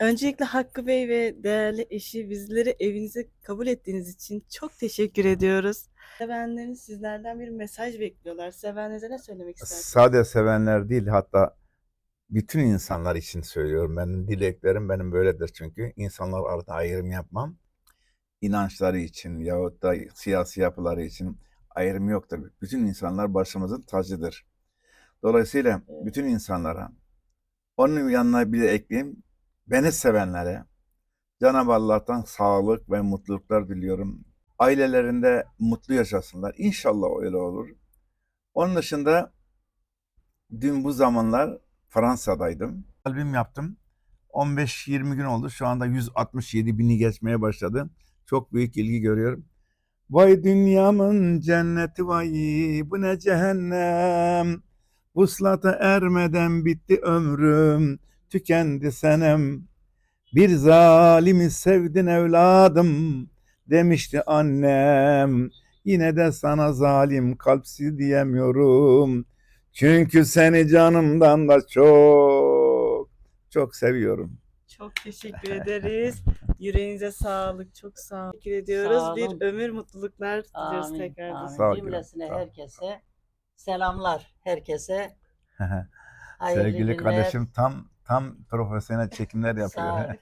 Öncelikle Hakkı Bey ve değerli eşi bizleri evinize kabul ettiğiniz için çok teşekkür ediyoruz. Sevenleriniz sizlerden bir mesaj bekliyorlar. Sevenlerinize ne söylemek istersiniz? Sade sevenler değil hatta bütün insanlar için söylüyorum. Benim dileklerim benim böyledir çünkü. insanlar arasında ayrım yapmam. İnançları için yahut da siyasi yapıları için ayrım yoktur. Bütün insanlar başımızın tacıdır. Dolayısıyla bütün insanlara onun yanına bir de ekleyeyim. Beni sevenlere Cenab-ı Allah'tan sağlık ve mutluluklar diliyorum. Ailelerinde mutlu yaşasınlar. İnşallah öyle olur. Onun dışında dün bu zamanlar Fransa'daydım. Albüm yaptım. 15-20 gün oldu. Şu anda 167 bini geçmeye başladı. Çok büyük ilgi görüyorum. Vay dünyamın cenneti vay bu ne cehennem. Vuslata ermeden bitti ömrüm. Tükendi senem. Bir zalimi sevdin evladım demişti annem. Yine de sana zalim kalpsiz diyemiyorum. Çünkü seni canımdan da çok çok seviyorum. Çok teşekkür ederiz. Yüreğinize sağlık. Çok sağ olun. Teşekkür ediyoruz. Sağ olun. Bir ömür mutluluklar diliyoruz Amin. tekrardan. amin. Sağ Cümlesine sağ herkese selamlar. Herkese Sevgili günler. kardeşim tam tam profesyonel çekimler yapıyor.